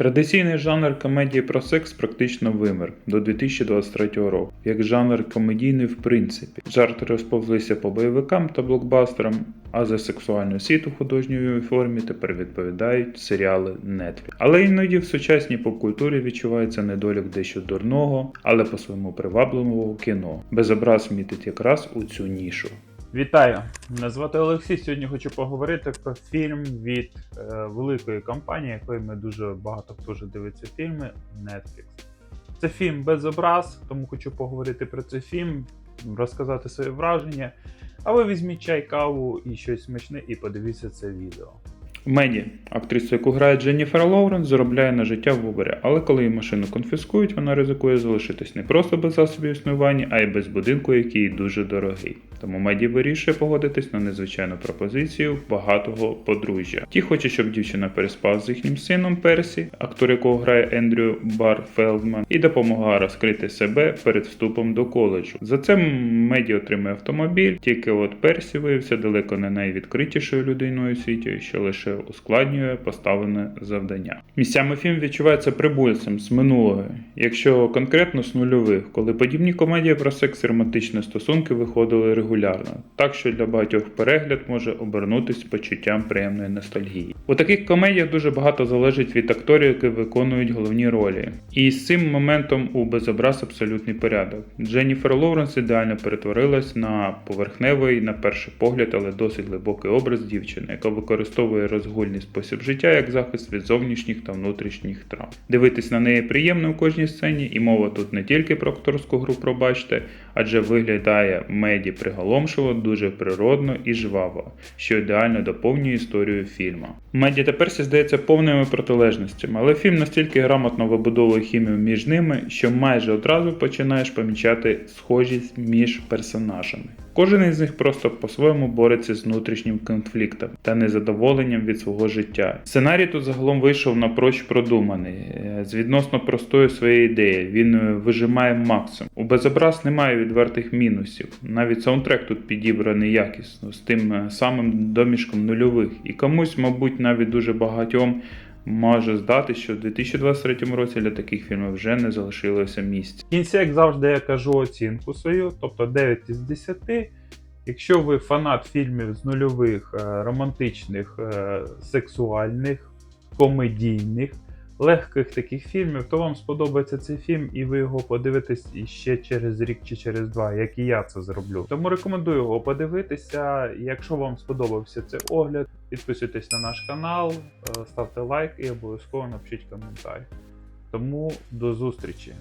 Традиційний жанр комедії про секс практично вимер до 2023 року, як жанр комедійний в принципі. Жарти розповзлися по бойовикам та блокбастерам, а за сексуальну світ у художньої формі тепер відповідають серіали Netflix. Але іноді в сучасній попкультурі відчувається недолік дещо дурного, але по-своєму привабливого кіно. Безобраз мітить якраз у цю нішу. Вітаю! Мене звати Олексій. Сьогодні хочу поговорити про фільм від е, великої компанії, якої ми дуже багато хто вже дивиться фільми Netflix. Це фільм без образ, тому хочу поговорити про цей фільм, розказати свої враження. А ви візьміть чай, каву і щось смачне і подивіться це відео. Меді, актрису, яку грає Дженніфер Лоуренс, заробляє на життя в Убері, але коли її машину конфіскують, вона ризикує залишитись не просто без засобів існування, а й без будинку, який дуже дорогий. Тому Меді вирішує погодитись на незвичайну пропозицію багатого подружжя. Ті хочуть, щоб дівчина переспала з їхнім сином Персі, актор якого грає Ендрю Бар Фелдман, і допомогла розкрити себе перед вступом до коледжу. За це Меді отримує автомобіль, тільки от Персі виявився далеко не найвідкритішою людиною у світі, що лише ускладнює поставлене завдання. Місцями фільм відчувається прибульцем з минулого, якщо конкретно з нульових, коли подібні комедії про секс і романтичні стосунки виходили регулярно, так що для багатьох перегляд може обернутись почуттям приємної ностальгії. У таких комедіях дуже багато залежить від акторів, які виконують головні ролі. І з цим моментом у безобраз абсолютний порядок. Дженніфер Лоуренс ідеально перетворилась на поверхневий, на перший погляд, але досить глибокий образ дівчини, яка використовує розгульний спосіб життя як захист від зовнішніх та внутрішніх травм. Дивитись на неї приємно у кожній сцені, і мова тут не тільки про акторську гру, пробачте, адже виглядає меді приголомшиво, дуже природно і жваво, що ідеально доповнює історію фільму. Меді та Персі здається повними протилежностями, але фільм настільки грамотно вибудовує хімію між ними, що майже одразу починаєш помічати схожість між персонажами. Кожен із них просто по-своєму бореться з внутрішнім конфліктом та незадоволенням від свого життя. Сценарій тут загалом вийшов напроч продуманий, е, з відносно простої своєї ідеї. Він е, вижимає максимум. У безобраз немає відвертих мінусів. Навіть саундтрек тут підібраний якісно, з тим е, самим домішком нульових. І комусь, мабуть, навіть дуже багатьом. Може здати, що в 2023 році для таких фільмів вже не залишилося місця. В кінці, як завжди, я кажу оцінку свою, тобто 9 із 10. Якщо ви фанат фільмів з нульових, е, романтичних, е, сексуальних, комедійних, легких таких фільмів, то вам сподобається цей фільм, і ви його подивитесь іще через рік чи через два, як і я це зроблю. Тому рекомендую його подивитися. Якщо вам сподобався цей огляд, підписуйтесь на наш канал, е, ставте лайк і обов'язково напишіть коментар. Тому до зустрічі!